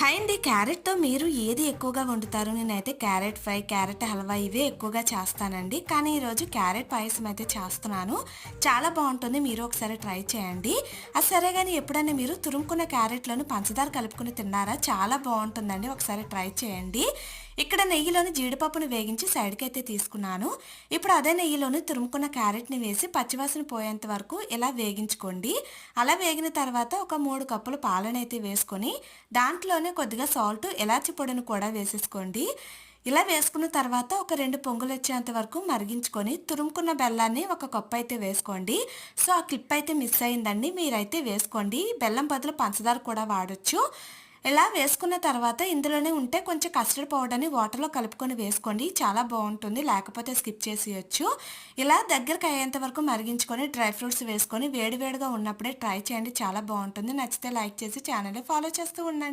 Hi అండి క్యారెట్తో మీరు ఏది ఎక్కువగా వండుతారు? నేనైతే క్యారెట్ ఫ్రై క్యారెట్ హల్వా ఇవే ఎక్కువగా చేస్తానండి. కానీ ఈరోజు క్యారెట్ పాయసం అయితే చేస్తున్నాను. చాలా బాగుంటుంది. మీరు ఒకసారి ట్రై చేయండి. అది సరే కానీ ఎప్పుడైనా మీరు తురుముకున్న క్యారెట్లను పంచదార కలుపుకుని తిన్నారా? చాలా బాగుంటుందండి. ఒకసారి ట్రై చేయండి. ఇక్కడ నెయ్యిలోని జీడిపప్పును వేగించి సైడ్కి అయితే తీసుకున్నాను. ఇప్పుడు అదే నెయ్యిలోని తురుముకున్న క్యారెట్ని వేసి పచ్చివాసన పోయేంత వరకు ఇలా వేగించుకోండి. అలా వేగిన తర్వాత ఒక మూడు కప్పులు పాలనైతే వేసుకొని దాంట్లోనే కొద్దిగా సాల్ట్ ఎలాచి పొడిని కూడా వేసేసుకోండి. ఇలా వేసుకున్న తర్వాత ఒక రెండు పొంగులు వచ్చేంత వరకు మరిగించుకొని తురుముకున్న బెల్లాన్ని ఒక కప్పు అయితే వేసుకోండి. సో ఆ క్లిప్ అయితే మిస్ అయిందండి. మీరైతే వేసుకోండి. బెల్లం బదులు పంచదార కూడా వాడచ్చు. ఇలా వేసుకున్న తర్వాత ఇందులోనే ఉంటే కొంచెం కస్టర్డ్ పౌడర్ని వాటర్లో కలుపుకొని వేసుకోండి. చాలా బాగుంటుంది. లేకపోతే స్కిప్ చేసేయచ్చు. ఇలా దగ్గరకు అయ్యేంత వరకు మరిగించుకొని డ్రై ఫ్రూట్స్ వేసుకొని వేడివేడిగా ఉన్నప్పుడే ట్రై చేయండి. చాలా బాగుంటుంది. నచ్చితే లైక్ చేసి ఛానల్ని ఫాలో చేస్తూ ఉండండి.